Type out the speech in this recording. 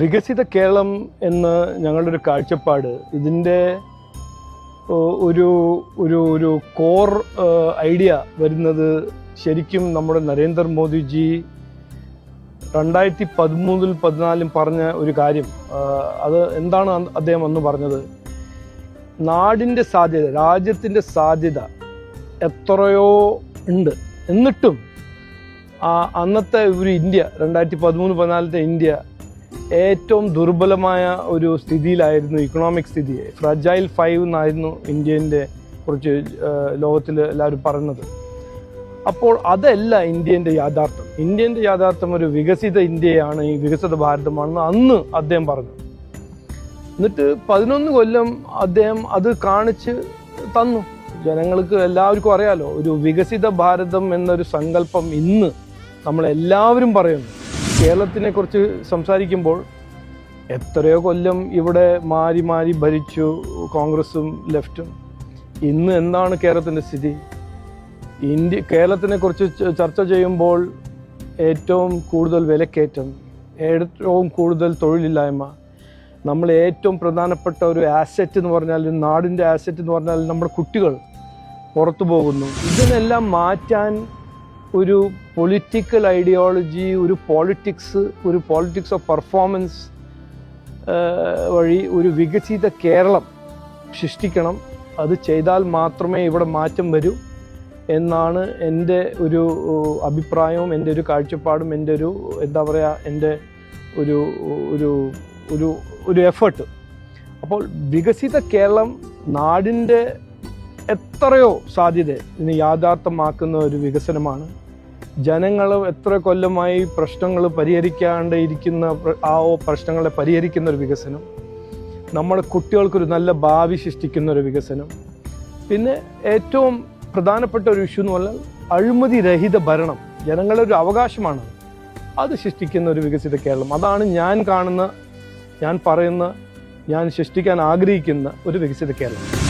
വികസിത കേരളം എന്ന ഞങ്ങളുടെ ഒരു കാഴ്ചപ്പാട് ഇതിന്റെ ഒരു ഒരു ഒരു കോർ ഐഡിയ വരുന്നത് ശരിക്കും നമ്മുടെ നരേന്ദ്രമോദിജി രണ്ടായിരത്തി പതിമൂന്നിൽ പതിനാലും പറഞ്ഞ ഒരു കാര്യം. അത് എന്താണ് അദ്ദേഹം അന്ന് പറഞ്ഞത്? നാടിന്റെ സാധ്യത രാജ്യത്തിന്റെ സാധ്യത എത്രയോ ഉണ്ട്. എന്നിട്ടും അന്നത്തെ ഒരു ഇന്ത്യ രണ്ടായിരത്തി പതിമൂന്ന് പതിനാലത്തെ ഇന്ത്യ ഏറ്റവും ദുർബലമായ ഒരു സ്ഥിതിയിലായിരുന്നു ഇക്കണോമിക് സ്ഥിതി. ഫ്രജൈൽ ഫൈവ് എന്നായിരുന്നു ഇന്ത്യന്റെ കുറച്ച് ലോകത്തിൽ എല്ലാവരും പറയുന്നത് അപ്പോൾ അതല്ല ഇന്ത്യന്റെ യാഥാർത്ഥ്യം. ഇന്ത്യന്റെ യാഥാർത്ഥ്യം ഒരു വികസിത ഇന്ത്യയാണ് ഈ വികസിത ഭാരതമാണെന്ന് അന്ന് അദ്ദേഹം പറഞ്ഞു. എന്നിട്ട് പതിനൊന്ന് കൊല്ലം അദ്ദേഹം അത് കാണിച്ച് തന്നു. ജനങ്ങൾക്ക് എല്ലാവർക്കും അറിയാലോ ഒരു വികസിത ഭാരതം എന്നൊരു സങ്കല്പം ഇന്ന് നമ്മളെല്ലാവരും പറയുന്നു. കേരളത്തിനെ കുറിച്ച് സംസാരിക്കുമ്പോൾ എത്രയോ കൊല്ലം ഇവിടെ മാറി മാറി ഭരിച്ചു കോൺഗ്രസും ലെഫ്റ്റും. ഇന്ന് എന്താണ് കേരളത്തിന്റെ സ്ഥിതി? ഇന്ത്യ കേരളത്തിനെ കുറിച്ച് ചർച്ച ചെയ്യുമ്പോൾ ഏറ്റവും കൂടുതൽ വിലക്കയറ്റം ഏറ്റവും കൂടുതൽ തൊഴിലില്ലായ്മ നമ്മൾ ഏറ്റവും പ്രധാനപ്പെട്ട ഒരു ആസറ്റ് എന്ന് പറഞ്ഞാൽ നാടിന്റെ ആസറ്റ് എന്ന് പറഞ്ഞാൽ നമ്മുടെ കുട്ടികൾ പുറത്തു പോകുന്നു. ഇതിനെല്ലാം മാറ്റാൻ ഒരു പൊളിറ്റിക്കൽ ഐഡിയോളജി ഒരു പോളിറ്റിക്സ് ഒരു പോളിറ്റിക്സ് ഓഫ് പെർഫോമൻസ് വഴി ഒരു വികസിത കേരളം സൃഷ്ടിക്കണം. അത് ചെയ്താൽ മാത്രമേ ഇവിടെ മാറ്റം വരൂ എന്നാണ് എന്റെ ഒരു അഭിപ്രായവും എന്റെ ഒരു കാഴ്ചപ്പാടും എന്റെ ഒരു എന്താ പറയുക എന്റെ ഒരു ഒരു ഒരു ഒരു എഫേർട്ട് അപ്പോൾ വികസിത കേരളം നാടിന്റെ എത്രയോ സാധ്യത ഇതിന് യാഥാർത്ഥ്യമാക്കുന്ന ഒരു വികസനമാണ്. ജനങ്ങൾ എത്ര കൊല്ലമായി പ്രശ്നങ്ങൾ പരിഹരിക്കാണ്ട് ഇരിക്കുന്ന ആ പ്രശ്നങ്ങളെ പരിഹരിക്കുന്ന ഒരു വികസനം. നമ്മുടെ കുട്ടികൾക്കൊരു നല്ല ഭാവി സൃഷ്ടിക്കുന്ന ഒരു വികസനം. പിന്നെ ഏറ്റവും പ്രധാനപ്പെട്ട ഒരു ഇഷ്യൂ എന്ന് പറഞ്ഞാൽ അഴിമതി രഹിത ഭരണം. ജനങ്ങളുടെ ഒരു അവകാശമാണ് അത് സൃഷ്ടിക്കുന്ന ഒരു വികസിത കേരളം. അതാണ് ഞാൻ കാണുന്ന ഞാൻ പറയുന്ന ഞാൻ സൃഷ്ടിക്കാൻ ആഗ്രഹിക്കുന്ന ഒരു വികസിത കേരളം.